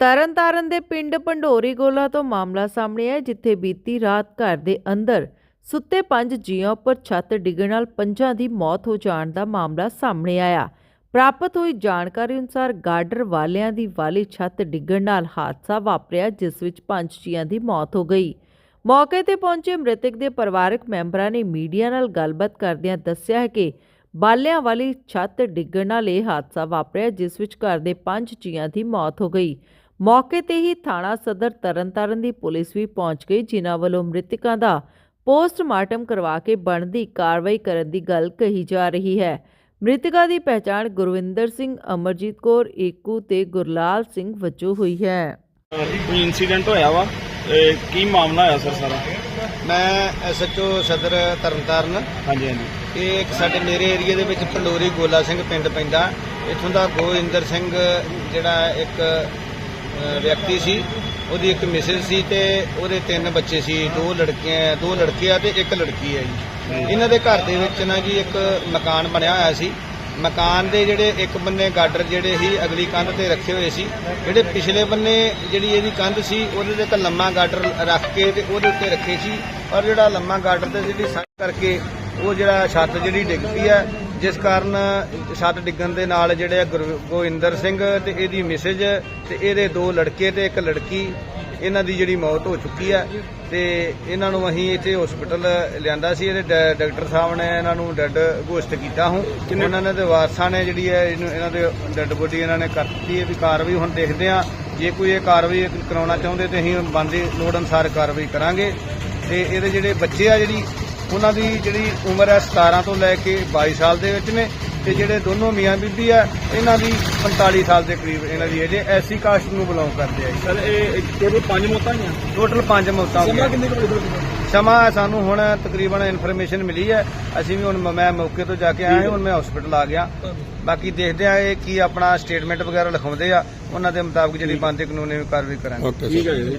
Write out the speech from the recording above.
ਤਰਨਤਾਰਨ ਦੇ ਪਿੰਡ ਪੰਡੋਰੀ ਗੋਲਾ ਤੋਂ ਮਾਮਲਾ ਸਾਹਮਣੇ ਆਇਆ, ਜਿੱਥੇ ਬੀਤੀ ਰਾਤ ਘਰ ਦੇ ਅੰਦਰ ਸੁੱਤੇ ਪੰਜ ਜੀਆਂ ਉੱਪਰ ਛੱਤ ਡਿੱਗਣ ਨਾਲ ਪੰਜਾਂ ਦੀ ਮੌਤ ਹੋ ਜਾਣ ਦਾ ਮਾਮਲਾ ਸਾਹਮਣੇ ਆਇਆ। ਪ੍ਰਾਪਤ ਹੋਈ ਜਾਣਕਾਰੀ ਅਨੁਸਾਰ ਗਾਰਡਰ ਵਾਲਿਆਂ ਦੀ ਵਾਲੀ ਛੱਤ ਡਿੱਗਣ ਨਾਲ ਹਾਦਸਾ ਵਾਪਰਿਆ, ਜਿਸ ਵਿੱਚ ਪੰਜ ਜੀਆਂ ਦੀ ਮੌਤ ਹੋ ਗਈ। ਮੌਕੇ ਤੇ ਪਹੁੰਚੇ ਮ੍ਰਿਤਕ ਦੇ ਪਰਿਵਾਰਕ ਮੈਂਬਰਾਂ ਨੇ ਮੀਡੀਆ ਨਾਲ ਗੱਲਬਾਤ ਕਰਦਿਆਂ ਦੱਸਿਆ ਹੈ ਕਿ ਬਾਲਿਆਂ ਵਾਲੀ ਛੱਤ ਡਿੱਗਣ ਨਾਲ ਇਹ ਹਾਦਸਾ ਵਾਪਰਿਆ, ਜਿਸ ਵਿੱਚ ਘਰ ਦੇ ਪੰਜ ਜੀਆਂ ਦੀ ਮੌਤ ਹੋ ਗਈ। ਮੌਕੇ ਤੇ ਹੀ ਥਾਣਾ ਸਦਰ ਤਰਨਤਾਰਨ ਦੀ ਪੁਲਿਸ ਵੀ ਪਹੁੰਚ ਗਈ ਜਿਨ੍ਹਾਂ ਵੱਲੋਂ ਮ੍ਰਿਤਕਾਂ ਦਾ ਪੋਸਟਮਾਰਟਮ ਕਰਵਾ ਕੇ ਬਣਦੀ ਕਾਰਵਾਈ ਕਰਨ ਦੀ ਗੱਲ ਕਹੀ ਜਾ ਰਹੀ ਹੈ। ਮ੍ਰਿਤਕਾਂ ਦੀ ਪਹਿਚਾਣ ਗੁਰਵਿੰਦਰ ਸਿੰਘ ਅਮਰਜੀਤ ਕੌਰ ਏਕੂ ਤੇ ਗੁਰਲਾਲ ਸਿੰਘ ਵਜੋਂ ਹੋਈ ਹੈ। ਕੋਈ ਇਨਸੀਡੈਂਟ ਹੋਇਆ ਵਾ? ਇਹ ਕੀ ਮਾਮਲਾ ਹੋਇਆ ਸਰ ਸਾਰਾ? ਮੈਂ ਐਸਐਚਓ ਸਦਰ ਤਰਨਤਾਰਨ। ਹਾਂਜੀ ਹਾਂਜੀ। ਇਹ ਇੱਕ ਸਾਡੇ ਮੇਰੇ ਏਰੀਆ ਦੇ ਵਿੱਚ ਪੰਡੋਰੀ ਗੋਲਾ ਸਿੰਘ ਪਿੰਡ ਪੈਂਦਾ। ਇੱਥੋਂ ਦਾ ਗੋਇੰਦਰ ਸਿੰਘ ਜਿਹੜਾ ਇੱਕ ਵਿਅਕਤੀ ਸੀ। ਉਹਦੀ ਇੱਕ ਮਿਸਿਸ ਸੀ ਤੇ ਉਹਦੇ ਤਿੰਨ ਬੱਚੇ ਸੀ। ਦੋ ਲੜਕੀਆਂ ਦੋ ਲੜਕੇ ਆ ਤੇ ਇੱਕ ਲੜਕੀ ਹੈ ਜੀ। ਇਹਨਾਂ ਦੇ ਘਰ ਦੇ ਵਿੱਚ ਨਾ ਜੀ ਇੱਕ ਮਕਾਨ ਬਣਿਆ ਹੋਇਆ ਸੀ। ਮਕਾਨ ਦੇ ਜਿਹੜੇ ਇੱਕ ਬੰਨੇ ਗਾਡਰ ਜਿਹੜੇ ਸੀ ਅਗਲੀ ਕੰਧ ਤੇ ਰੱਖੇ ਹੋਏ ਸੀ। ਜਿਹੜੇ ਪਿਛਲੇ ਬੰਨੇ ਜਿਹੜੀ ਇਹਦੀ ਕੰਧ ਸੀ ਉਹਦੇ ਤੇ ਇੱਕ ਲੰਮਾ ਗਾਡਰ ਰੱਖ ਕੇ ਤੇ ਉਹਦੇ ਉੱਤੇ ਰੱਖੇ ਸੀ। ਔਰ ਜਿਹੜਾ ਲੰਮਾ ਗਾਡਰ ਤੇ ਜਿਹੜੀ ਸੰਗ ਕਰਕੇ ਉਹ ਜਿਹੜਾ ਛੱਤ ਜਿਹੜੀ ਡਿੱਗ ਪਈ ਹੈ ਜਿਸ ਕਾਰਨ ਛੱਤ ਡਿੱਗਣ ਦੇ ਨਾਲ ਜਿਹੜੇ ਗੋਇੰਦਰ ਸਿੰਘ ਤੇ ਇਹਦੀ ਮਿਸਜ ਤੇ ਇਹਦੇ ਦੋ ਲੜਕੇ ਤੇ ਇੱਕ ਲੜਕੀ ਇਹਨਾਂ ਦੀ ਜਿਹੜੀ ਮੌਤ ਹੋ ਚੁੱਕੀ ਹੈ ਤੇ ਇਹਨਾਂ ਨੂੰ ਅਸੀਂ ਇੱਥੇ ਹਸਪੀਟਲ ਲਿਆਂਦਾ ਸੀ ਇਹਦੇ ਡਾਕਟਰ ਸਾਹਿਬ ਨੇ ਇਹਨਾਂ ਨੂੰ ਡੈੱਡ ਘੋਸ਼ਿਤ ਕੀਤਾ ਹੁਣ। ਉਹਨਾਂ ਨੇ ਤੇ ਵਾਰਸਾਂ ਨੇ ਜਿਹੜੀ ਹੈ ਇਹਨੂੰ ਇਹਨਾਂ ਦੇ ਡੈੱਡ ਬੋਡੀ ਇਹਨਾਂ ਨੇ ਕਰ ਦਿੱਤੀ ਹੈ ਵੀ ਕਾਰਵਾਈ ਹੁਣ ਦੇਖਦੇ ਆ ਜੇ ਕੋਈ ਇਹ ਕਾਰਵਾਈ ਕਰਾਉਣਾ ਚਾਹੁੰਦੇ ਤੇ ਅਸੀਂ ਬੰਦੀ ਲੋੜ ਅਨੁਸਾਰ ਕਾਰਵਾਈ ਕਰਾਂਗੇ। ਤੇ ਇਹਦੇ ਜਿਹੜੇ ਬੱਚੇ ਆ ਜਿਹੜੀ ਉਹਨਾਂ ਦੀ ਜਿਹੜੀ ਉਮਰ ਹੈ 17 ਤੋਂ ਲੈ ਕੇ 22 ਸਾਲ ਦੇ ਵਿੱਚ ਨੇ ਤੇ ਜਿਹੜੇ ਦੋਨੋਂ ਮੀਆਂ ਬੀਬੀ ਆ ਇਹਨਾਂ ਦੀ 45 ਸਾਲ ਦੇ ਕਰੀਬ ਇਹਨਾਂ ਦੀ ਇਹਦੇ ਐਸੀ ਕਾਸਟ ਨੂੰ ਬਿਲੋਂਗ ਕਰਦੇ ਆ ਸਰ ਇਹ ਟੋਟਲ ਪੰਜ ਮੌਤਾਂ ਹੋਈਆਂ? ਟੋਟਲ 5 ਮੌਤਾਂ ਹੋ ਗਈਆਂ ਸਮਾਂ ਸਾਨੂੰ ਹੁਣ ਤਕਰੀਬਨ ਇਨਫੋਰਮੇਸ਼ਨ ਮਿਲੀ ਹੈ। ਅਸੀਂ ਵੀ ਹੁਣ ਮੈਂ ਮੌਕੇ ਤੋਂ ਜਾ ਕੇ ਆਇਆ ਹੁਣ ਮੈਂ ਹਸਪੀਟਲ ਆ ਗਿਆ। ਬਾਕੀ ਦੇਖਦੇ ਆ ਇਹ ਕੀ ਆਪਣਾ ਸਟੇਟਮੈਂਟ ਵਗੈਰਾ ਲਿਖਾਉਂਦੇ ਆ। ਉਹਨਾਂ ਦੇ ਮੁਤਾਬਕ ਜਿਹੜੀ ਬੰਦੇ ਕਾਨੂੰਨੀ ਕਾਰਵਾਈ ਕਰਾਂਗੇ। ਠੀਕ ਹੈ ਜੀ।